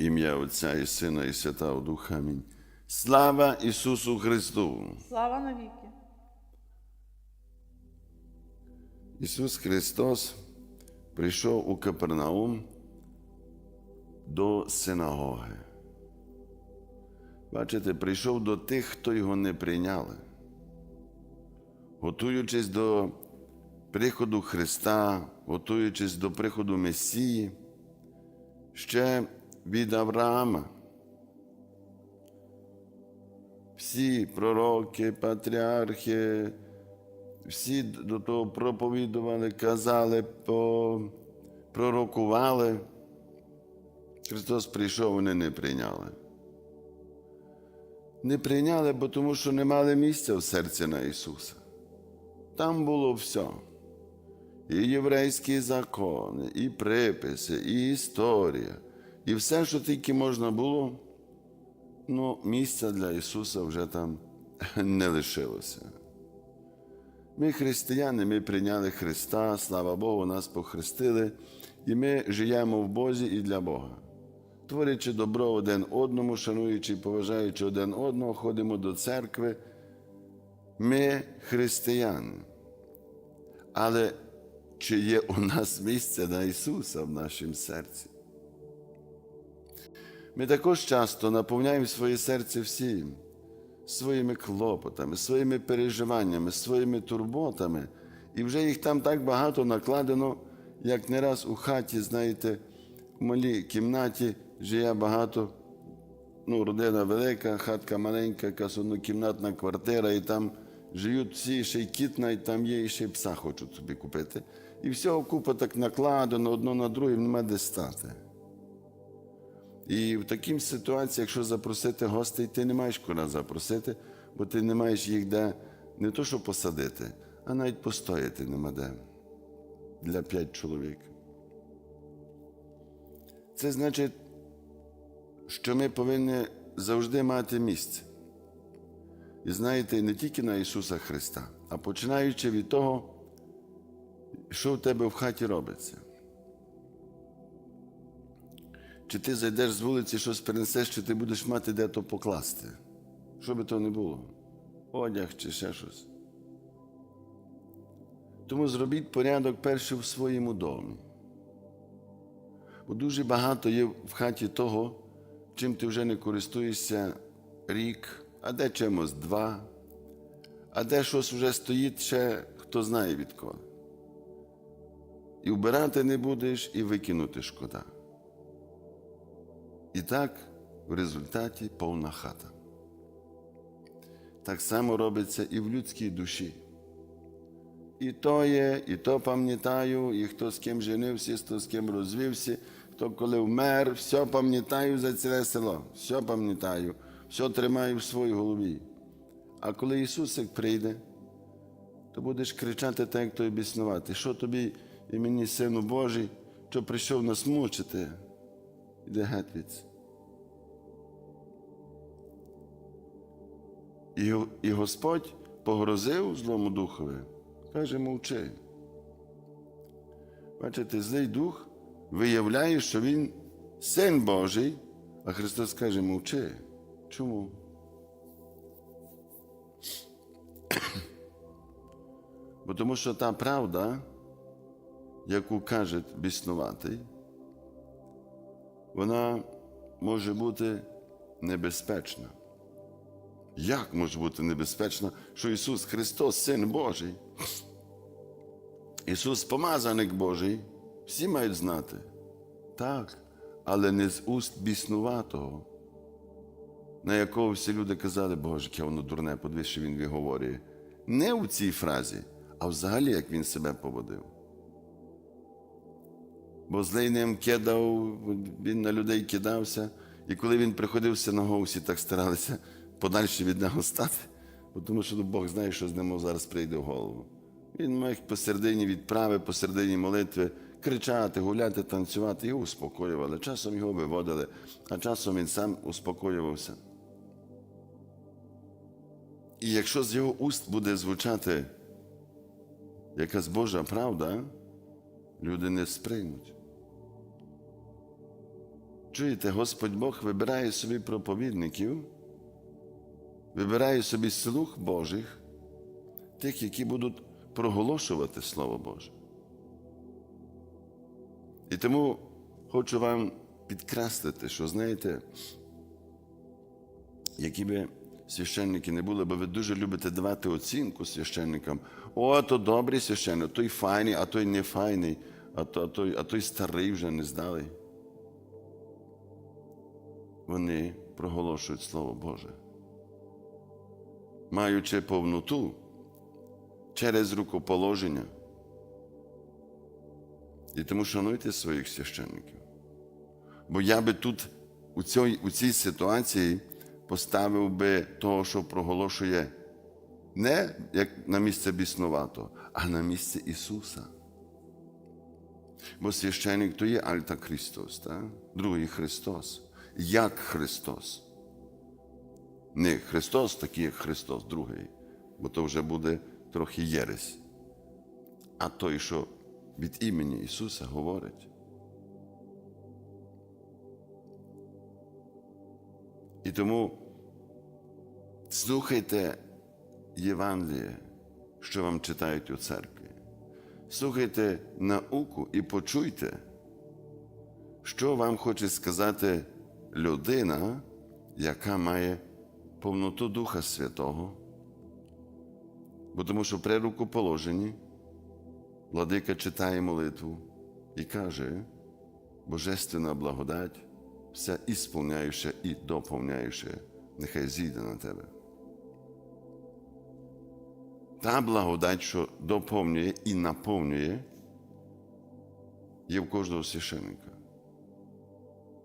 Ім'я Отця і Сина, і Святого Духа. Амінь. Слава Ісусу Христу! Слава навіки. Ісус Христос прийшов у Капернаум до синагоги. Бачите, прийшов до тих, хто його не прийняли. Готуючись до приходу Христа, готуючись до приходу Месії, ще від Авраама. Всі пророки, патріархи, всі до того проповідували, казали, пророкували. Христос прийшов, вони не прийняли. Не прийняли, бо тому що не мали місця в серці на Ісуса. Там було все. І єврейські закони, і приписи, і історія, і все, що тільки можна було, ну, місця для Ісуса вже там не лишилося. Ми християни, ми прийняли Христа, слава Богу, нас похрестили, і ми живемо в Бозі і для Бога. Творячи добро один одному, шануючи і поважаючи один одного, ходимо до церкви. Ми християни. Але чи є у нас місце на Ісуса в нашому серці? Ми також часто наповняємо своє серце всім своїми клопотами, своїми переживаннями, своїми турботами, і вже їх там так багато накладено, як не раз у хаті, знаєте, в малій кімнаті живе багато, ну, родина велика, хатка маленька, однокімнатна квартира, і там живуть всі, ще й кіт навіть там є, і ще й пса хочуть собі купити. І всього купа так накладено одно на друге, нема де стати. І в такій ситуації, якщо запросити гостей, ти не маєш куди запросити, бо ти не маєш їх де не то, що посадити, а навіть постояти нема де для п'ять чоловік. Це значить, що ми повинні завжди мати місце. І знаєте, не тільки на Ісуса Христа, а починаючи від того, що в тебе в хаті робиться. Чи ти зайдеш з вулиці, щось перенесеш, чи ти будеш мати де то покласти. Що би то не було, одяг чи ще щось. Тому зробіть порядок перше в своєму домі. Бо дуже багато є в хаті того, чим ти вже не користуєшся рік, а де чимось два, а де щось вже стоїть ще хто знає відколи. І вбирати не будеш, і викинути шкода. І так в результаті повна хата. Так само робиться і в людській душі. І то є, і то пам'ятаю, і хто з ким женився, хто з ким розвівся, хто коли вмер, все пам'ятаю за ціле село, все пам'ятаю, все тримаю в своїй голові. А коли Ісусик прийде, то будеш кричати так, як той біснувати. Що тобі і мені, Сину Божий, що прийшов нас мучити? Іде від. І, і Господь погрозив злому духові, каже, мовчи. Бачите, злий дух виявляє, що він син Божий, а Христос каже, мовчи. Чому? Бо тому що та правда, яку каже біснуватий, вона може бути небезпечна. Як може бути небезпечно, що Ісус Христос, Син Божий? Ісус помазаник Божий, всі мають знати. Так, але не з уст біснуватого, на якого всі люди казали, Боже, яке воно дурне, подивись, що він виговорює. Не у цій фразі, а взагалі, як він себе поводив. Бо злий ним кидав, він на людей кидався, і коли він приходив в синагогу, всі так старалися подальше від нього стати, бо тому що ну, Бог знає, що з ним зараз прийде в голову. Він міг посередині відправи, посередині молитви кричати, гуляти, танцювати, його успокоювали. Часом його виводили, а часом він сам успокоювався. І якщо з його уст буде звучати якась Божа правда, люди не сприймуть. Чуєте, Господь Бог вибирає собі проповідників, вибирає собі слуг Божих, тих, які будуть проголошувати Слово Боже. І тому хочу вам підкреслити, що знаєте, які би священники не були, бо ви дуже любите давати оцінку священникам. О, то добрий священник, той файний, а той не файний, а, той, а той старий вже не здалий. Вони проголошують Слово Боже. Маючи повноту через рукоположення. І тому шануйте своїх священників. Бо я би тут, у цій, у цій ситуації, поставив би того, що проголошує не як на місце біснувато, а на місце Ісуса. Бо священник то є Альта Христос, другий Христос, як Христос. Не Христос, такий як Христос, другий, бо то вже буде трохи єресь. А той, що від імені Ісуса говорить. І тому слухайте Євангеліє, що вам читають у церкві. Слухайте науку і почуйте, що вам хоче сказати людина, яка має повноту Духа Святого. Бо тому що при рукоположенні владика читає молитву і каже, Божественна благодать, вся ісполняюча і доповняюча, нехай зійде на тебе. Та благодать, що доповнює і наповнює, є в кожного священника.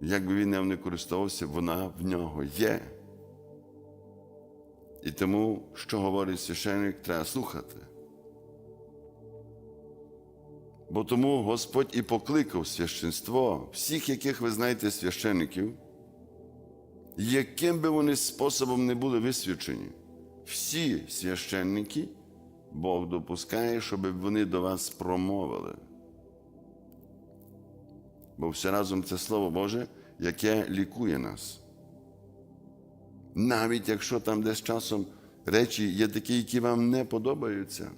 Як би він ним не користувався, вона в нього є. І тому, що говорить священник, треба слухати. Бо тому Господь і покликав священство всіх, яких ви знаєте священиків, яким би вони способом не були висвячені, всі священники Бог допускає, щоб вони до вас промовили. Бо все разом це Слово Боже, яке лікує нас. Навіть якщо там десь часом речі є такі, які вам не подобаються.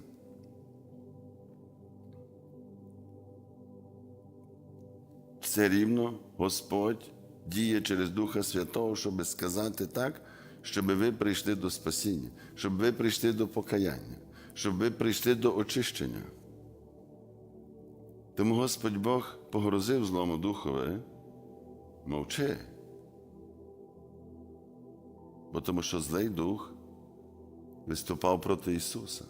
Все рівно Господь діє через Духа Святого, щоб сказати так, щоб ви прийшли до спасіння, щоб ви прийшли до покаяння, щоб ви прийшли до очищення. Тому Господь Бог погрозив злому духові, мовчи. Бо тому що злий дух виступав проти Ісуса.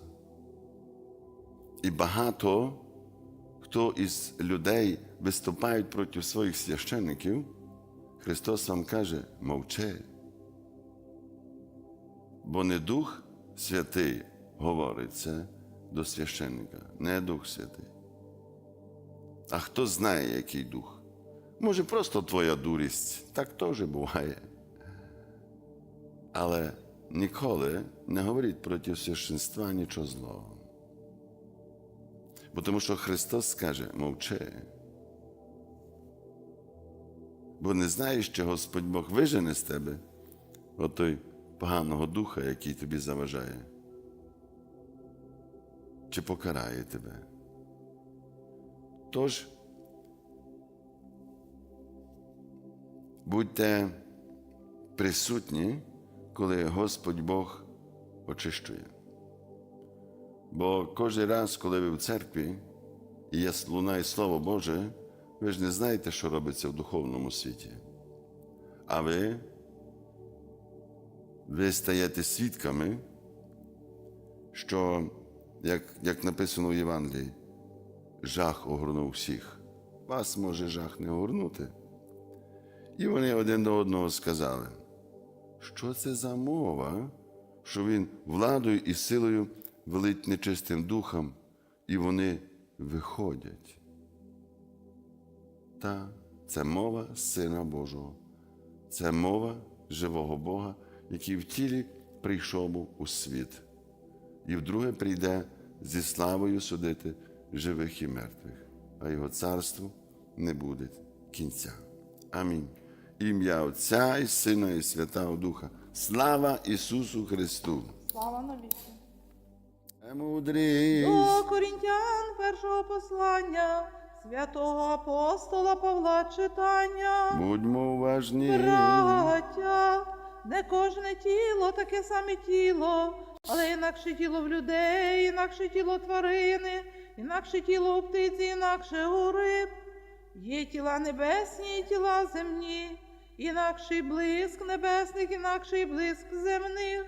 І багато хто із людей виступають проти своїх священників, Христос вам каже, мовчи. Бо не Дух Святий говорить це до священника, не Дух Святий. А хто знає, який дух? Може, просто твоя дурість, так теж буває. Але ніколи не говоріть проти священства нічого злого. Бо тому що Христос скаже, мовчи. Бо не знаєш, що Господь Бог вижене з тебе от той поганого духа, який тобі заважає, чи покарає тебе. Тож, будьте присутні, коли Господь Бог очищує. Бо кожен раз, коли ви в церкві і є лунає Слово Боже, ви ж не знаєте, що робиться в духовному світі. А ви, ви стаєте свідками, що, як, як написано в Євангелії, жах огорнув всіх. Вас може жах не огорнути. І вони один до одного сказали, що це за мова, що він владою і силою велить нечистим духом, і вони виходять. Та це мова Сина Божого, це мова живого Бога, який в тілі прийшов був у світ, і вдруге прийде зі славою судити живих і мертвих, а його царству не буде кінця. Амінь. Ім'я Отця і Сина і Святого Духа. Слава Ісусу Христу! Слава навіки. Мудрість. До Корінтян першого послання святого апостола Павла читання. Будьмо уважні. Браття, не кожне тіло таке саме тіло, але інакше тіло в людей, інакше тіло тварини, інакше тіло у птиці, інакше у риб. Є тіла небесні і тіла земні, інакший блиск небесних, інакший блиск земних,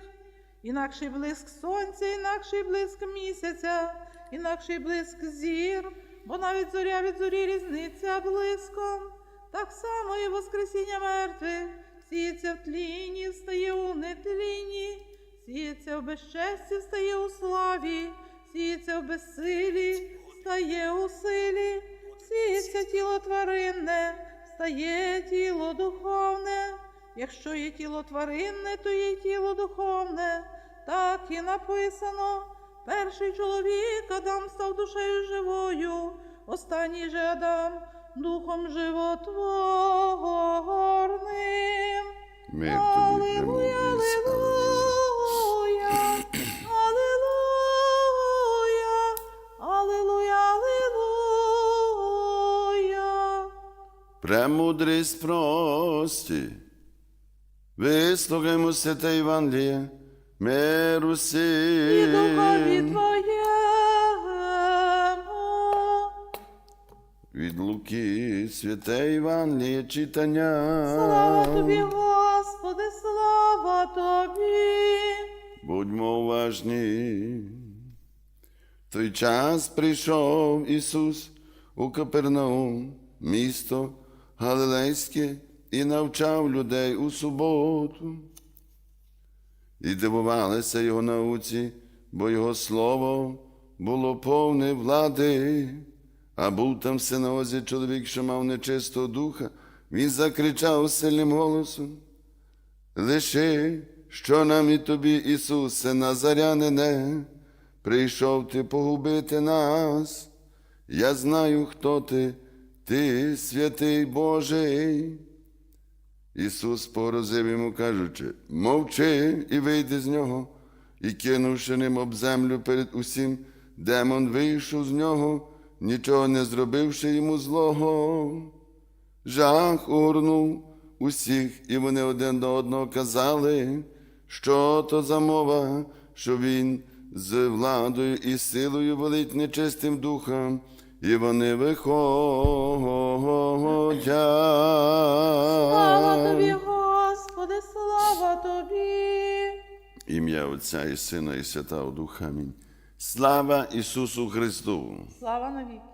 інакший блиск сонця, інакший блиск місяця, інакший блиск зір, бо навіть зоря від зорі різниця блиском. Так само і Воскресіння мертвих сіється в тліні, стає у нетліні, сіється в безчесті, стає у славі, сіється в безсилі, стає у силі, сіється тіло тваринне, стає тіло духовне. Якщо є тіло тваринне, то є тіло духовне. Так і написано. Перший чоловік Адам став душею живою, останній же Адам духом животворним. Мир тобі, Премудрість прості. Вислухаймо святе Євангеліє, миру І всім. духові твоєму. Від Луки, святе Євангеліє читання. Слава тобі, Господи, слава тобі. Будьмо уважні. В той час прийшов Ісус у Капернаум, місто Галилейське, і навчав людей у суботу. І дивувалися його науці, бо його слово було повне влади. А був там в синозі чоловік, що мав нечистого духа, він закричав сильним голосом. Лиши, що нам і тобі, Ісусе, Назарянине, прийшов ти погубити нас. Я знаю, хто ти, ти святий Божий. Ісус порозив йому, кажучи, мовчи і вийди з нього, і кинувши ним об землю перед усім, демон вийшов з нього, нічого не зробивши йому злого. Жах огорнув усіх, і вони один до одного казали, що то за мова, що він з владою і силою велить нечистим духом, і вони Слава тобі. Господи, слава тобі. Ім'я Отця і Сина, і Святого Духа. Амінь. Слава Ісусу Христу! Слава навіки.